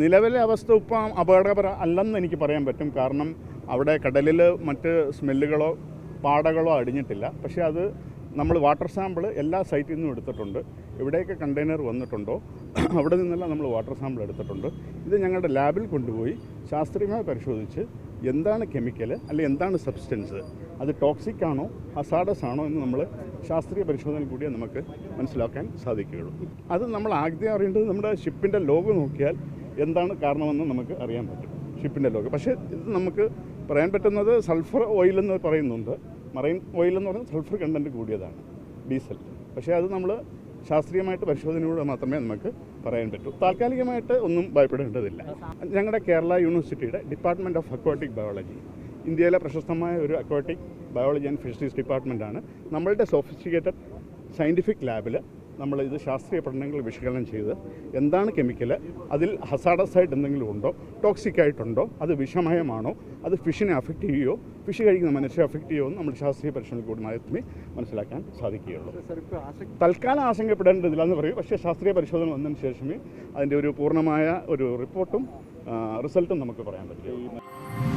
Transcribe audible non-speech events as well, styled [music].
നിലവിലെ അവസ്ഥ ഇപ്പം അപകടകര അല്ലെന്ന് എനിക്ക് പറയാൻ പറ്റും. കാരണം അവിടെ കടലിൽ മറ്റ് സ്മെല്ലുകളോ പാടകളോ അടിഞ്ഞിട്ടില്ല. പക്ഷേ അത് നമ്മൾ വാട്ടർ സാമ്പിൾ എല്ലാ സൈറ്റിൽ നിന്നും എടുത്തിട്ടുണ്ട്. എവിടെയൊക്കെ കണ്ടെയ്നർ വന്നിട്ടുണ്ടോ? [clears throat] അവിടെ നിന്നെല്ലാം നമ്മൾ വാട്ടർ സാമ്പിൾ എടുത്തിട്ടുണ്ട്. ഇത് ഞങ്ങളുടെ ലാബിൽ കൊണ്ടുപോയി ശാസ്ത്രീയമായി പരിശോധിച്ച് എന്താണ് കെമിക്കൽ അല്ലെങ്കിൽ എന്താണ് സബ്സ്റ്റൻസ് അത് ടോക്സിക് ആണോ ഹസാഡസ് ആണോ എന്ന് നമ്മൾ ശാസ്ത്രീയ പരിശോധന കൂടിയേ നമുക്ക് മനസ്സിലാക്കാൻ സാധിക്കുകയുള്ളൂ. അത് നമ്മൾ ആദ്യം അറിയേണ്ടത് നമ്മുടെ ഷിപ്പിന്റെ ലോഗ് നോക്കിയാൽ എന്താണ് കാരണമെന്ന് നമുക്ക് അറിയാൻ പറ്റും ഷിപ്പിന്റെ ലോഗ് പക്ഷേ ഇത് നമുക്ക് പറയാൻ പറ്റുന്നത് സൾഫർ ഓയിൽ എന്ന് പറയുന്നുണ്ട്. മറൈൻ ഓയിൽ എന്ന് പറയുന്നത് സൾഫർ കണ്ടന്റ് കൂടിയതാണ് ഡീസൽ പക്ഷേ അത് നമ്മൾ ശാസ്ത്രീയമായിട്ട് പരിശോധനയിലൂടെ മാത്രമേ നമുക്ക് പറയാൻ പറ്റൂ. താൽക്കാലികമായിട്ട് ഒന്നും ഭയപ്പെടേണ്ടതില്ല. ഞങ്ങളുടെ കേരള യൂണിവേഴ്സിറ്റിയുടെ ഡിപ്പാർട്ട്മെന്റ് ഓഫ് അക്വാട്ടിക് ബയോളജി ഇന്ത്യയിലെ പ്രശസ്തമായ ഒരു അക്വാട്ടിക് ബയോളജി ആൻഡ് ഫിഷറീസ് ഡിപ്പാർട്ട്മെന്റാണ് നമ്മളുടെ സോഫിസ്റ്റിക്കേറ്റഡ് സയന്റിഫിക് ലാബിൽ നമ്മൾ ഇത് ശാസ്ത്രീയ പഠനങ്ങൾ വിശകലനം ചെയ്ത് എന്താണ് കെമിക്കൽ അതിൽ ഹസാഡസ് എന്തെങ്കിലും ഉണ്ടോ ടോക്സിക് ആയിട്ടുണ്ടോ അത് വിഷമയമാണോ അത് ഫിഷിനെ അഫക്റ്റ് ചെയ്യുകയോ ഫിഷ് കഴിക്കുന്ന മനുഷ്യരെ അഫക്റ്റ് ചെയ്യുമോ എന്ന് നമ്മൾ ശാസ്ത്രീയ പരിശോധന കൂടി മാത്രമേ മനസ്സിലാക്കാൻ സാധിക്കുകയുള്ളൂ. തൽക്കാലം ആശങ്കപ്പെടേണ്ടതില്ലെന്ന് പറയും. പക്ഷേ ശാസ്ത്രീയ പരിശോധന വന്നതിന് ശേഷമേ അതിന്റെ ഒരു പൂർണമായ ഒരു റിപ്പോർട്ടും റിസൾട്ടും നമുക്ക് പറയാൻ പറ്റും